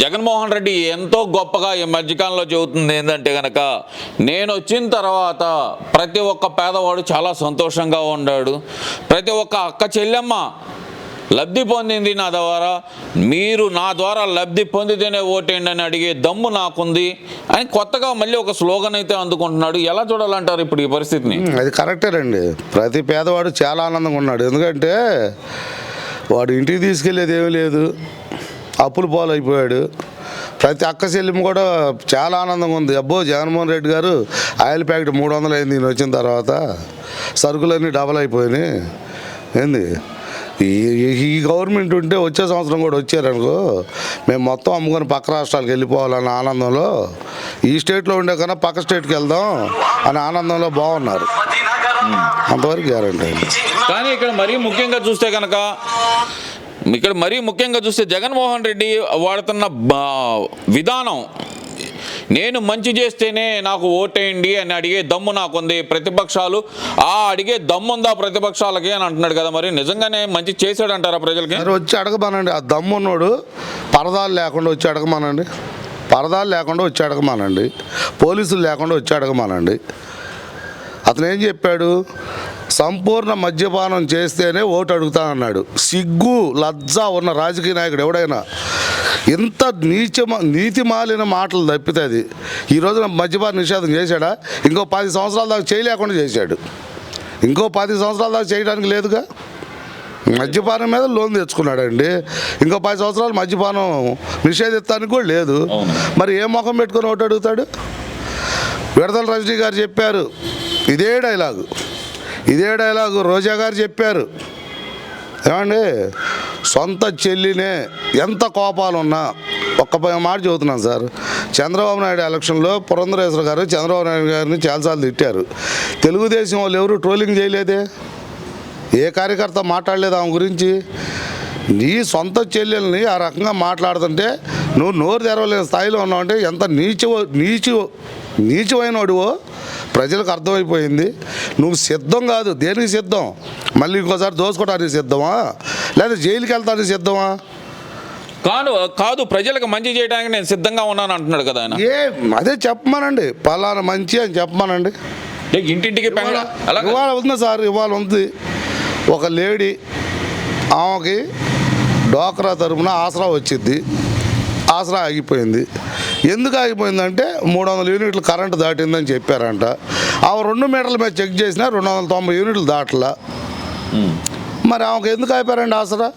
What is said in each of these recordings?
జగన్మోహన్ రెడ్డి ఎంతో గొప్పగా ఈ మధ్యకాలంలో చెబుతుంది ఏంటంటే గనక నేను వచ్చిన తర్వాత ప్రతి ఒక్క పేదవాడు చాలా సంతోషంగా ఉన్నాడు ప్రతి ఒక్క అక్క చెల్లెమ్మ లబ్ధి పొందింది నా ద్వారా. మీరు నా ద్వారా లబ్ధి పొందితేనే ఓటేయండి అని అడిగే దమ్ము నాకుంది అని కొత్తగా మళ్ళీ ఒక స్లోగన్ అయితే అందుకుంటున్నాడు. ఎలా చూడాలంటారు ఇప్పుడు ఈ పరిస్థితిని? అది అది కరెక్టేనండి ప్రతి పేదవాడు చాలా ఆనందంగా ఉన్నాడు. ఎందుకంటే వాడు ఇంటికి తీసుకెళ్ళేది ఏమీ లేదు. అప్పులు పాలైపోయాడు. ప్రతి అక్క చెల్లిమ కూడా చాలా ఆనందంగా ఉంది. అబ్బో జగన్మోహన్ రెడ్డి గారు ఆయిల్ ప్యాకెట్ మూడు వందలు అయింది ఈయన వచ్చిన తర్వాత. సరుకులన్నీ డబల్ అయిపోయినాయి. ఏంది? ఈ ఈ- గవర్నమెంట్ ఉంటే వచ్చే సంవత్సరం కూడా వచ్చారనుకో మేము మొత్తం అమ్ముకొని పక్క రాష్ట్రాలకు వెళ్ళిపోవాలన్న ఆనందంలో ఈ స్టేట్లో ఉండే కన్నా పక్క స్టేట్కి వెళ్దాం అనే ఆనందంలో బాగున్నారు. అంతవరకు గ్యారంటీ. కానీ ఇక్కడ మరీ ముఖ్యంగా చూస్తే కనుక ఇక్కడ మరీ ముఖ్యంగా చూస్తే జగన్మోహన్ రెడ్డి వాడుతున్న విధానం నేను మంచి చేస్తేనే నాకు ఓటేయండి అని అడిగే దమ్ము నాకుంది. ప్రతిపక్షాలు ఆ అడిగే దమ్ముందా ప్రతిపక్షాలకి అని అంటున్నాడు కదా మరి. నిజంగానే మంచి చేశాడంటారా ప్రజలకి? వచ్చి అడగమానండి. ఆ దమ్మున్నోడు పరదాలు లేకుండా వచ్చి అడగమానండి. పరదాలు లేకుండా వచ్చి అడగమానండి. పోలీసులు లేకుండా వచ్చి అడగమానండి. అతను ఏం చెప్పాడు? సంపూర్ణ మద్యపానం చేస్తేనే ఓటు అడుగుతా అన్నాడు. సిగ్గు లజ్జ ఉన్న రాజకీయ నాయకుడు ఎవడైనా ఇంత నీచ నీతి మాలిన మాటలు తప్పితే అది. ఈ రోజున మద్యపాన నిషేధం చేశాడా? ఇంకో పది సంవత్సరాల దాకా చేయలేకుండా చేశాడు. ఇంకో పది సంవత్సరాల దాకా చేయడానికి లేదుగా? మద్యపానం మీద లోన్ తెచ్చుకున్నాడండి. ఇంకో పది సంవత్సరాలు మద్యపానం నిషేధిస్తానికి కూడా లేదు. మరి ఏ ముఖం పెట్టుకొని ఒకటి అడుగుతాడు? విడదల రజనీ గారు చెప్పారు. ఇదే డైలాగు. ఇదే డైలాగు రోజా గారు చెప్పారు. ఏమండి? సొంత చెల్లినే ఎంత కోపాలు ఉన్నా ఒక్క పై మాట చదువుతున్నాను సార్. చంద్రబాబు నాయుడు ఎలక్షన్లో పురంధరేశ్వర గారు చంద్రబాబు నాయుడు గారిని చాలాసార్లు తిట్టారు. తెలుగుదేశం వాళ్ళు ఎవరు ట్రోలింగ్ చేయలేదే? ఏ కార్యకర్త మాట్లాడలేదు ఆమె గురించి? నీ సొంత చెల్లెల్ని ఆ రకంగా మాట్లాడుతుంటే నువ్వు నోరు తెరవలేని స్థాయిలో ఉన్నావంటే ఎంత నీచు నీచు నీచమైన వాడివో ప్రజలకు అర్థమైపోయింది. నువ్వు సిద్ధం కాదు. దేనికి సిద్ధం? మళ్ళీ ఇంకోసారి దోసుకోవడానికి సిద్ధమా? లేదా జైలుకి వెళ్తానికి సిద్ధమా? కాదు కాదు ప్రజలకు మంచి చేయడానికి నేను సిద్ధంగా ఉన్నాను అంటున్నాడు కదా ఆయన. ఏ అదే చెప్పమానండి. పలానా మంచి అని చెప్పమానండి. ఇంటింటికి ఇవాళ ఉంది సార్ ఇవాళ ఉంది. ఒక లేడీ ఆమెకి డోక్రా తరపున ఆసరా వచ్చింది. ఆసరా ఆగిపోయింది. ఎందుకు ఆగిపోయిందంటే మూడు వందల యూనిట్లు కరెంటు దాటిందని చెప్పారంట. ఆమె రెండు మీటర్ల మీద చెక్ చేసినా రెండు వందల తొంభై యూనిట్లు దాటలా. మరి ఆమెకు ఎందుకు ఆగిపోయారండి ఆసరా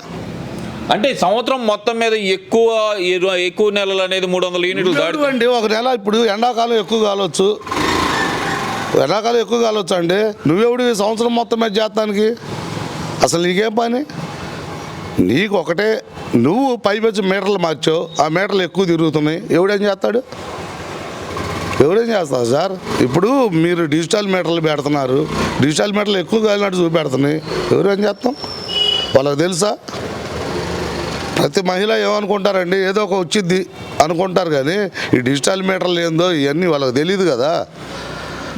అంటే సంవత్సరం మొత్తం మీద ఎక్కువ ఎక్కువ నెలలు అనేది మూడు వందల యూనిట్లు దాటి అండి ఒక నెల ఇప్పుడు ఎండాకాలం ఎక్కువ కాలవచ్చు ఎండాకాలం ఎక్కువ కాలవచ్చు అండి నువ్వెవడు ఈ సంవత్సరం మొత్తం మీద చేస్తానికి? అసలు నీకేం పని? నీకు ఒకటే నువ్వు పైపెచ్చి మీటర్లు మార్చావు ఆ మీటర్లు ఎక్కువ తిరుగుతున్నాయి. ఎవడేం చేస్తాడు? ఎవడేం చేస్తారు సార్? ఇప్పుడు మీరు డిజిటల్ మీటర్లు పెడుతున్నారు డిజిటల్ మీటర్లు ఎక్కువ కాలినట్టు చూపెడుతున్నాయి. ఎవరేం చేస్తాం? వాళ్ళకి తెలుసా? ప్రతి మహిళ ఏమనుకుంటారండి? ఏదో ఒక వచ్చింది అనుకుంటారు కానీ ఈ డిజిటల్ మీటర్లు ఏందో ఇవన్నీ వాళ్ళకి తెలియదు కదా.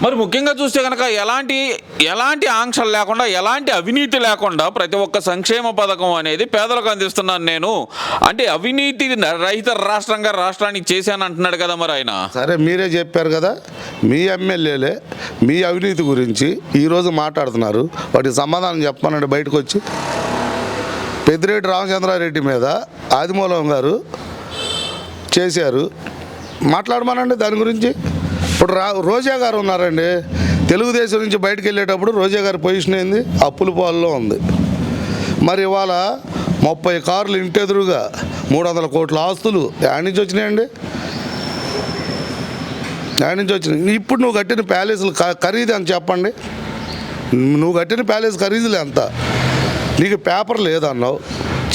మరి ముఖ్యంగా చూస్తే కనుక ఎలాంటి ఎలాంటి ఆంక్షలు లేకుండా ఎలాంటి అవినీతి లేకుండా ప్రతి ఒక్క సంక్షేమ పథకం అనేది పేదలకు అందిస్తున్నాను నేను. అంటే అవినీతి రహిత రాష్ట్రంగా రాష్ట్రానికి చేశాను అంటున్నాడు కదా మరి ఆయన. సరే మీరే చెప్పారు కదా మీ ఎమ్మెల్యేలే మీ అవినీతి గురించి ఈరోజు మాట్లాడుతున్నారు. వాటికి సమాధానం చెప్పమనండి బయటకు వచ్చి పెద్దిరెడ్డి రామచంద్రారెడ్డి మీద ఆదిమూలం గారు చేశారు. మాట్లాడమనండి దాని గురించి. ఇప్పుడు రా రోజా గారు ఉన్నారండి. తెలుగుదేశం నుంచి బయటకు వెళ్ళేటప్పుడు రోజా గారి పొజిషన్ ఏంది? అప్పుల పాలలో ఉంది. మరి ఇవాళ ముప్పై కార్లు ఇంటెదురుగా మూడు వందల కోట్ల ఆస్తులు ఎక్కడి నుంచి వచ్చినాయండి. ఎక్కడి నుంచి వచ్చినాయి. ఇప్పుడు నువ్వు కట్టిన ప్యాలెస్లు ఖరీదు అని చెప్పండి? నువ్వు కట్టిన ప్యాలెస్ ఖరీదులు ఎంత? నీకు పేపర్ లేదన్నావు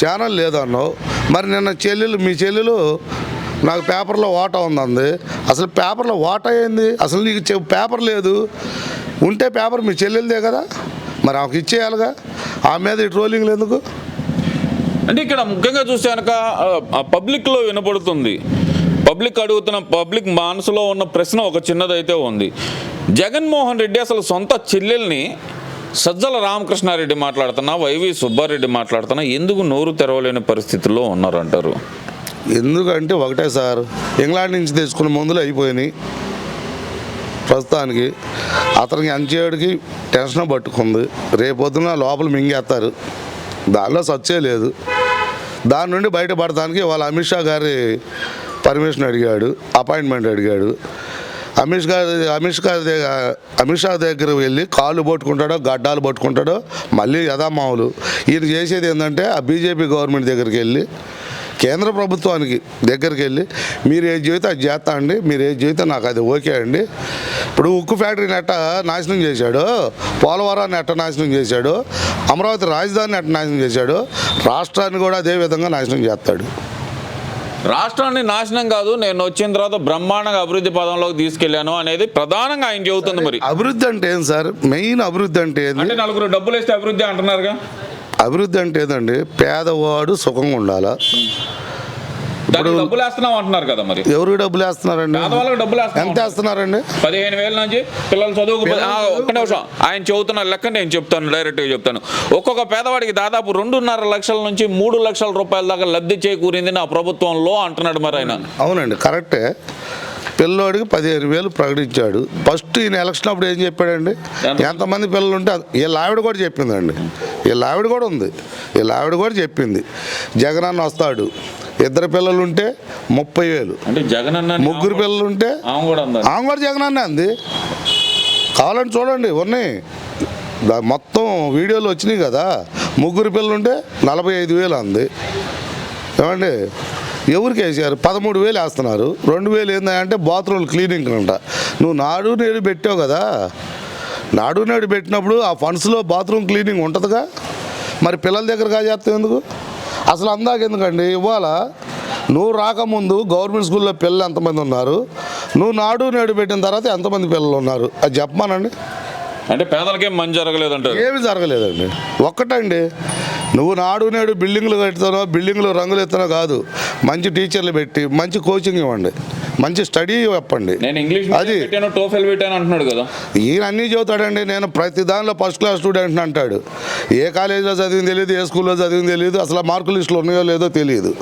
ఛానల్ లేదన్నావు. మరి నిన్న చెల్లెలు మీ చెల్లెలు నాకు పేపర్లో వాటా ఉందంది అసలు పేపర్లో వాటా ఏంది? అసలు నీకు పేపర్ లేదు. ఉంటే పేపర్ మీ చెల్లెలదే కదా? మరి ఆమెకి ఇచ్చేయాలిగా? ఆ మీద ట్రోలింగ్లు ఎందుకు? అంటే ఇక్కడ ముఖ్యంగా చూస్తే కనుక పబ్లిక్లో వినపడుతుంది. పబ్లిక్ అడుగుతున్న పబ్లిక్ మనసులో ఉన్న ప్రశ్న ఒక చిన్నదైతే ఉంది. జగన్మోహన్ రెడ్డి అసలు సొంత చెల్లెల్ని సజ్జల రామకృష్ణారెడ్డి మాట్లాడుతున్నా వైవి సుబ్బారెడ్డి మాట్లాడుతున్నా ఎందుకు నోరు తెరవలేని పరిస్థితుల్లో ఉన్నారంటారు? ఎందుకంటే ఒకటే సార్ ఇంగ్లాండ్ నుంచి తెచ్చుకున్న మందులు అయిపోయినాయి ప్రస్తుతానికి. అతనికి అంచేడికి టెన్షన్ పట్టుకుంది. రేపొద్దున లోపల మింగేస్తారు. దానిలో సచ్చే లేదు. దాని నుండి బయటపడటానికి వాళ్ళ అమిత్ షా గారి పర్మిషన్ అడిగాడు అపాయింట్మెంట్ అడిగాడు. అమిత్ గారి అమిత్ గారి దగ్గర అమిత్ షా దగ్గర వెళ్ళి కాళ్ళు పట్టుకుంటాడో గడ్డాలు పట్టుకుంటాడో మళ్ళీ యథామావులు. ఈయన చేసేది ఏంటంటే ఆ బీజేపీ గవర్నమెంట్ దగ్గరికి వెళ్ళి కేంద్ర ప్రభుత్వానికి దగ్గరికి వెళ్ళి మీరు ఏది చెబితే అది చేస్తా అండి మీరు ఏది చెబితే నాకు అది ఓకే అండి. ఇప్పుడు ఉక్కు ఫ్యాక్టరీని ఎట్ట నాశనం చేశాడు పోలవరాన్ని ఎట్ట నాశనం చేశాడు అమరావతి రాజధానిని ఎట్ట నాశనం చేశాడు రాష్ట్రాన్ని కూడా అదే విధంగా నాశనం చేస్తాడు. రాష్ట్రాన్ని నాశనం కాదు నేను వచ్చిన తర్వాత బ్రహ్మాండంగా అభివృద్ధి పదంలోకి తీసుకెళ్ళాను అనేది ప్రధానంగా ఆయన చెబుతుంది మరి. అభివృద్ధి అంటే ఏం సార్? మెయిన్ అభివృద్ధి అంటే అంటే నలుగురు డబ్బులు వేస్తే అభివృద్ధి అంటున్నారుగా? అభివృద్ధి అంటే ఏదండి? పేదవాడు సుఖంగా ఉండాలా? దానికి డబ్బులు వేస్తున్నాం అంటున్నారు కదా మరి. ఎవరికి డబ్బులు వేస్తున్నారండి? పేదవాళ్ళకి డబ్బులు ఎంత వేస్తున్నాం వేస్తున్నారండి? పదిహేను వేల నుంచి పిల్లల చదువుకు ఒక్క నిమిషం. ఆయన చెబుతున్న లెక్క నేను చెప్తాను డైరెక్ట్గా చెప్తాను. ఒక్కొక్క పేదవాడికి దాదాపు రెండున్నర లక్షల నుంచి మూడు లక్షల రూపాయల దాకా లబ్ధి చేకూరింది నా ప్రభుత్వంలో అంటున్నాడు మరి ఆయన. అవునండి కరెక్టే. పిల్లోడికి పదిహేను వేలు ప్రకటించాడు. ఫస్ట్ ఈయన ఎలక్షన్ అప్పుడు ఏం చెప్పాడండి? ఎంతమంది పిల్లలు ఉంటే వీళ్ళ ఆవిడ కూడా చెప్పిందండి. వీళ్ళ ఆవిడ కూడా ఉంది. వీళ్ళ ఆవిడ కూడా చెప్పింది. జగనన్న వస్తాడు. ఇద్దరు పిల్లలు ఉంటే ముప్పై వేలు. అంటే జగన్ అన్న ముగ్గురు పిల్లలు ఉంటే ఆమె కూడా జగనన్న అంది. కావాలని చూడండి ఉన్నాయి మొత్తం వీడియోలు వచ్చినాయి కదా. ముగ్గురు పిల్లలు ఉంటే నలభై ఐదు వేలు అంది. ఏమండి? ఎవరికి వేసారు? పదమూడు వేలు వేస్తున్నారు. రెండు వేలు ఏంటంటే బాత్రూమ్ క్లీనింగ్ అంట. నువ్వు నాడు నేడు పెట్టావు కదా. నాడు నేడు పెట్టినప్పుడు ఆ ఫండ్స్లో బాత్రూమ్ క్లీనింగ్ ఉంటుందిగా? మరి పిల్లల దగ్గర కాజేస్తావు ఎందుకు? అసలు అందాక ఎందుకండి? ఇవాళ నువ్వు రాకముందు గవర్నమెంట్ స్కూల్లో పిల్లలు ఎంతమంది ఉన్నారు? నువ్వు నాడు నేడు పెట్టిన తర్వాత ఎంతమంది పిల్లలు ఉన్నారు? అది చెప్పమానండి. అంటే పేదలకేం మంచి జరగలేదు అంటారు ఏమి జరగలేదండి. ఒక్కటండి. నువ్వు నాడు నేడు బిల్డింగ్లు కట్టుతానో బిల్డింగ్లు రంగులు ఎత్తానో కాదు. మంచి టీచర్లు పెట్టి మంచి కోచింగ్ ఇవ్వండి. మంచి స్టడీ చెప్పండి. నేను ఇంగ్లీష్ అది- పెట్టాను టోఫెల్ పెట్టాను అంటున్నాడు కదా. ఈయన అన్నీ చదువుతాడండి నేను ప్రతి దానిలో ఫస్ట్ క్లాస్ స్టూడెంట్ అంటాడు. ఏ కాలేజీలో చదివింది తెలియదు ఏ స్కూల్లో చదివింది తెలియదు అసలు ఆ మార్కుల లిస్టులు ఉన్నాయో లేదో తెలియదు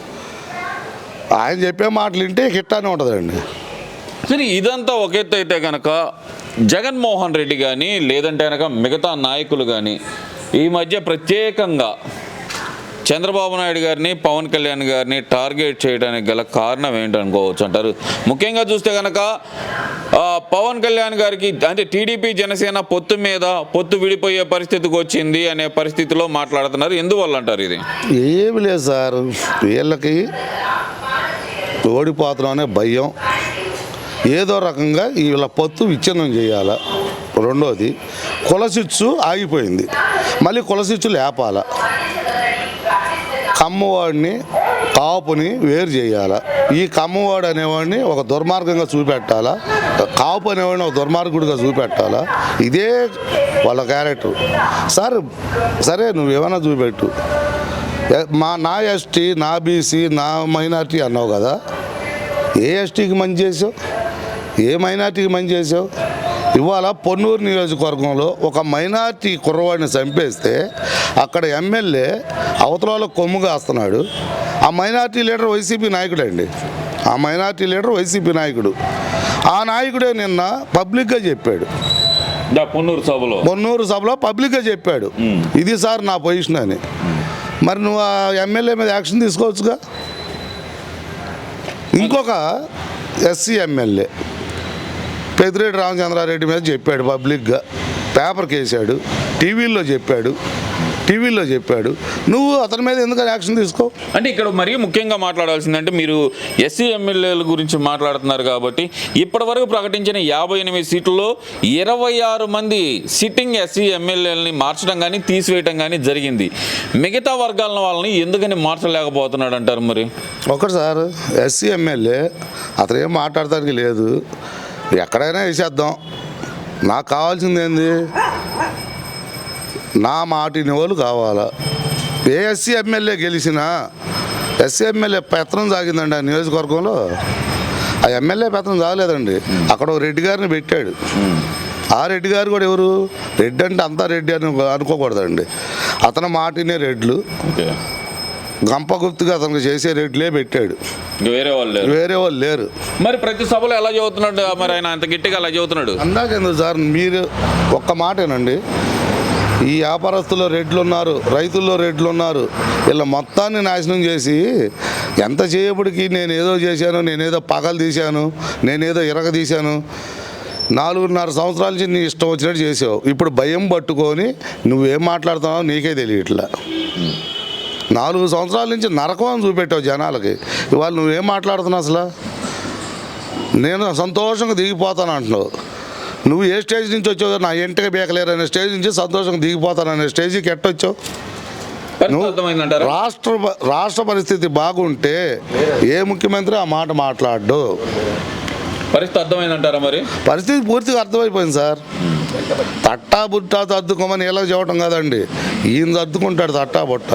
ఆయన చెప్పే మాటలు వింటే హిట్టానే ఉంటుందండి. సరే ఇదంతా ఒక ఎత్తు అయితే కనుక జగన్మోహన్ రెడ్డి కానీ లేదంటే కనుక మిగతా నాయకులు కానీ ఈ మధ్య ప్రత్యేకంగా చంద్రబాబు నాయుడు గారిని పవన్ కళ్యాణ్ గారిని టార్గెట్ చేయడానికి గల కారణం ఏంటనుకోవచ్చు అంటారు. ముఖ్యంగా చూస్తే కనుక పవన్ కళ్యాణ్ గారికి అంటే టీడీపీ జనసేన పొత్తు మీద పొత్తు విడిపోయే పరిస్థితికి వచ్చింది అనే పరిస్థితిలో మాట్లాడుతున్నారు. ఎందువల్ల అంటారు ఇది? ఏమి లేదు సార్. వీళ్ళకి ఓడిపోతున్నాం అనే భయం. ఏదో రకంగా వీళ్ళ పొత్తు విచ్ఛిన్నం చేయాల? రెండోది కులసిచ్చు ఆగిపోయింది. మళ్ళీ కులసిచ్చు లేపాల? కమ్మవాడిని కాపుని వేరు చేయాల? ఈ కమ్మవాడు అనేవాడిని ఒక దుర్మార్గంగా చూపెట్టాలా? కాపు అనేవాడిని ఒక దుర్మార్గుడిగా చూపెట్టాలా? ఇదే వాళ్ళ క్యారెక్టర్. సార్ సరే నువ్వేమైనా చూపెట్టు. మా నా ఎస్టీ నా బీసీ నా మైనార్టీ అన్నావు కదా? ఏ ఎస్టీకి మంచి చేసావు? ఏ మైనార్టీకి మంచి చేసావు? ఇవాళ పొన్నూరు నియోజకవర్గంలో ఒక మైనార్టీ కుర్రవాడిని చంపేస్తే అక్కడ ఎమ్మెల్యే అవతల కొమ్ము కాస్తున్నాడు. ఆ మైనార్టీ లీడర్ వైసీపీ నాయకుడు అండి ఆ మైనార్టీ లీడర్ వైసీపీ నాయకుడు. ఆ నాయకుడే నిన్న పబ్లిక్గా చెప్పాడు. పొన్నూరు సభలో. పొన్నూరు సభలో పబ్లిక్గా చెప్పాడు. ఇది సార్ నా పొజిషన్ అని. మరి నువ్వు ఆ ఎమ్మెల్యే మీద యాక్షన్ తీసుకోవచ్చుగా? ఇంకొక ఎస్సీ ఎమ్మెల్యే. పెద్దిరెడ్డి రామచంద్రారెడ్డి మీద చెప్పాడు పబ్లిక్గా. పేపర్కి వేసాడు టీవీల్లో చెప్పాడు. టీవీలో చెప్పాడు. నువ్వు అతని మీద ఎందుకని యాక్షన్ తీసుకో? అంటే ఇక్కడ మరీ ముఖ్యంగా మాట్లాడాల్సిందంటే మీరు ఎస్సీ ఎమ్మెల్యేల గురించి మాట్లాడుతున్నారు కాబట్టి ఇప్పటి వరకు ప్రకటించిన యాభై ఎనిమిది సీట్లలో ఇరవై ఆరు మంది సిట్టింగ్ ఎస్సీ ఎమ్మెల్యేలని మార్చడం కానీ తీసివేయడం కానీ జరిగింది. మిగతా వర్గాల వాళ్ళని ఎందుకని మార్చలేకపోతున్నాడు అంటారు మరి? ఒకటి సార్ ఎస్సీ ఎమ్మెల్యే అతను ఏం మాట్లాడటానికి లేదు. ఎక్కడైనా వేసేద్దాం. నాకు కావాల్సింది ఏంది? నా మాటిని వాళ్ళు కావాలా? ఏ ఎస్సీ ఎమ్మెల్యే గెలిచినా ఎస్సీ ఎమ్మెల్యే పెత్తనం సాగిందండి ఆ నియోజకవర్గంలో. ఆ ఎమ్మెల్యే పెత్తనం సాగలేదండి. అక్కడ ఒక రెడ్డి గారిని పెట్టాడు. ఆ రెడ్డి గారు కూడా ఎవరు? రెడ్డి అంటే అంతా రెడ్డి అని అనుకోకూడదండి. అతని మాటినే రెడ్లు. ఓకే. గంప గుర్తుగా అతనికి చేసే రెడ్లే పెట్టాడు. వేరే వాళ్ళు లేరు. వేరే వాళ్ళు లేరు. మరి ప్రతి సభలో ఎలా చదువుతున్నాడు? మరి ఆయన అంత గట్టిగా అలా చదువుతున్నాడు? అందాకెందుకు సార్ మీరు ఒక్క మాటేనండి. ఈ వ్యాపారస్తుల్లో రెడ్లు ఉన్నారు రైతుల్లో రెడ్లు ఉన్నారు వీళ్ళ మొత్తాన్ని నాశనం చేసి ఎంత చేయబడికి నేను ఏదో చేశాను నేనేదో పగలు తీశాను నేనేదో ఇరగ తీశాను. నాలుగున్నర సంవత్సరాల నుంచి నీ ఇష్టం వచ్చినట్టు చేసావు. ఇప్పుడు భయం పట్టుకొని నువ్వేం మాట్లాడుతున్నావు నీకే తెలియట్లే. నాలుగు సంవత్సరాల నుంచి నరకం అని చూపెట్టావు జనాలకి. ఇవాళ నువ్వేం మాట్లాడుతున్నావు అసలు? నేను సంతోషంగా దిగిపోతాను అంటున్నావు. నువ్వు ఏ స్టేజ్ నుంచి వచ్చావు నా ఇంటికి బేకలేరు అనే స్టేజ్ నుంచి సంతోషంగా దిగిపోతాను అనే స్టేజ్కి ఎట్టొచ్చావు? రాష్ట్ర రాష్ట్ర పరిస్థితి బాగుంటే ఏ ముఖ్యమంత్రి ఆ మాట మాట్లాడు పరిస్థితి అర్థమైందంటారా మరి? పరిస్థితి పూర్తిగా అర్థమైపోయింది సార్. తట్టా బుట్టా సర్దుకోమని ఇలా చెప్పడం కదండి. ఈయన సర్దుకుంటాడు తట్టా బుట్ట.